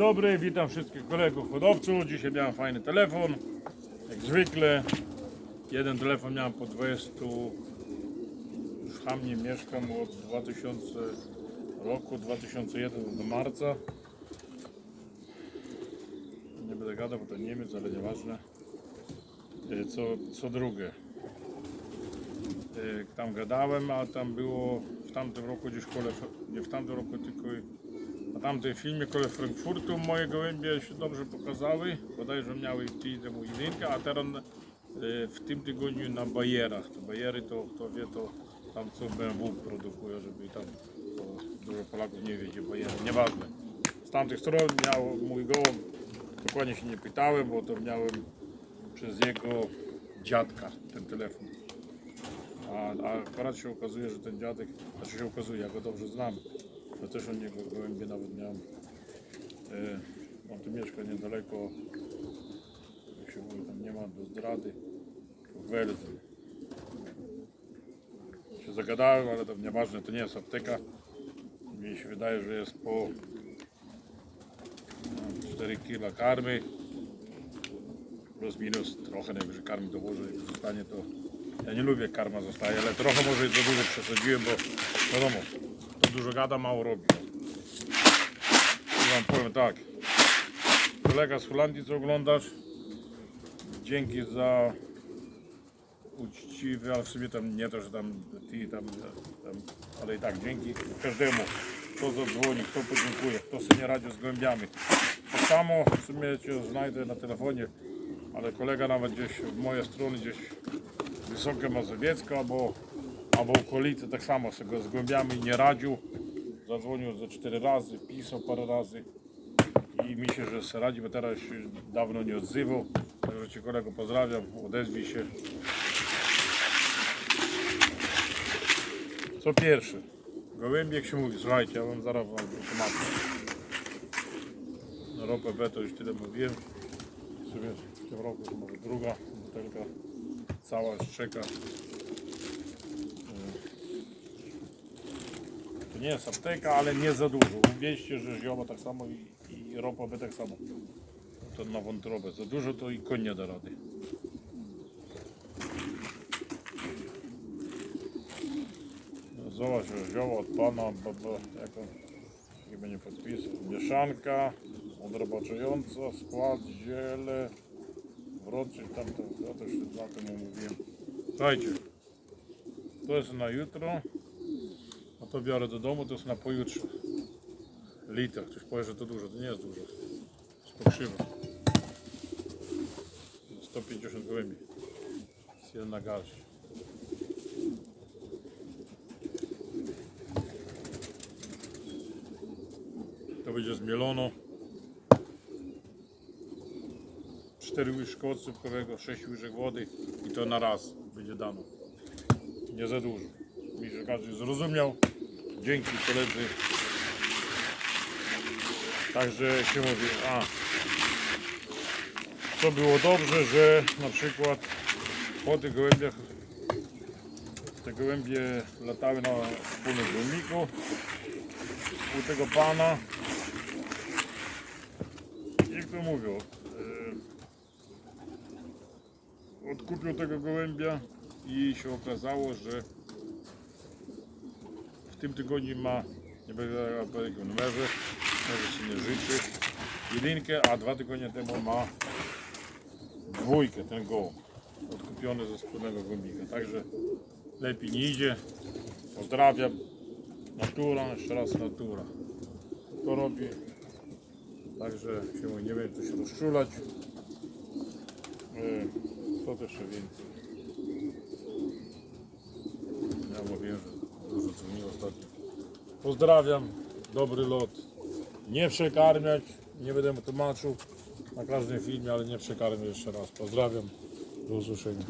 dobry, witam wszystkich kolegów hodowców. Dzisiaj miałem fajny telefon, jak zwykle. Jeden telefon miałem po 20, już w Hamnie mieszkam od 2000 roku, 2001 do marca. Nie będę gadał, bo to Niemiec, ale nieważne. E, Co, co drugie. E, Tam gadałem, a tam było w tamtym roku gdzieś kole, nie w tamtym roku, tylko na tamtym filmie kole Frankfurtu moje gołębie się dobrze pokazały. Bodajże miały tydzień jedynkę, a teraz e, w tym tygodniu na Bayerach. To Bayery to kto wie to tam co BMW produkuje, żeby tam dużo Polaków nie wie gdzie Bayery. Nieważne. Z tamtych stron miał mój gołąb, dokładnie się nie pytałem, bo to miałem przez jego dziadka ten telefon. A, a akurat się okazuje, że ten dziadek, znaczy się okazuje, ja go dobrze znam. Ja też od niego gołębie nawet miałem. E, on tu mieszka niedaleko, jak się mówi, tam nie ma do zdrady, w Welzy. Się zagadałem, ale to nieważne, to nie jest apteka. Mi się wydaje, że jest po no, 4 kg karmy plus minus trochę najwyżej karmy dołożę jak zostanie to ja nie lubię jak karma zostaje, ale trochę może za dużo przesadziłem, bo wiadomo, dużo gada, mało robi. I wam powiem tak, kolega z Holandii co oglądasz, dzięki za uczciwy, ale w sumie tam nie to, że tam ty tam, tam ale i tak dzięki każdemu, kto zadzwoni, kto podziękuje, kto sobie nie radzi z gołębiami. Tak samo w sumie cię znajdę na telefonie, ale kolega nawet gdzieś w moje strony, gdzieś Wysokie Mazowiecko albo, albo okolice, tak samo sobie z gołębiami nie radził. Zadzwonił ze cztery razy, pisał parę razy i mi się, że se radzi, bo teraz się dawno nie odzywał. Także Cię kolego pozdrawiam, odezwij się. Co pierwsze, gołębie jak się mówi, słuchajcie, ja wam zaraz wam wytłumaczę. Na ropę B to już tyle mówiłem. W sumie w tym roku to może druga butelka cała szczeka. Nie jest apteka, ale nie za dużo. Uwierzcie, że zioła tak samo i, i ropa by tak samo. To na wątrobę. Za dużo to i koń nie da rady. No, Zobacz, że zioła od pana, bo, bo jako nie podpis. Mieszanka odrobaczająca, skład, ziele, wroczy, tam to, ja też tym mówiłem. Słuchajcie, to jest na jutro, to biorę do domu, to jest na pojutrze. Liter, ktoś powie, że to dużo, to nie jest dużo. Jest pokrzywa. 150 gołębi. Jest jedna garść. To będzie zmielono. 4 łyżki octu 6 łyżek wody i to na raz będzie dano. Nie za dużo. Mi że każdy zrozumiał. Dzięki koledzy. Także się mówi, a to było dobrze, że na przykład po tych gołębiach te gołębie latały na wspólnym filmiku u tego pana. Jak to mówią? e, odkupił tego gołębia i się okazało, że tym tygodniu ma, nie będę po numerze, może się nie życzy, jedynkę, a dwa tygodnie temu ma dwójkę, ten gołąb, odkupiony ze wspólnego gołębika. Także lepiej nie idzie. Pozdrawiam. Natura, jeszcze raz natura. To robi. Także się nie wiem, co się rozczulać. E, Co też więcej? Ja mówiłem, że dużo dzwonił ostatnio. Pozdrawiam, dobry lot. Nie przekarmiać, nie będę tłumaczył na każdym filmie, ale nie przekarmię jeszcze raz. Pozdrawiam, do usłyszenia.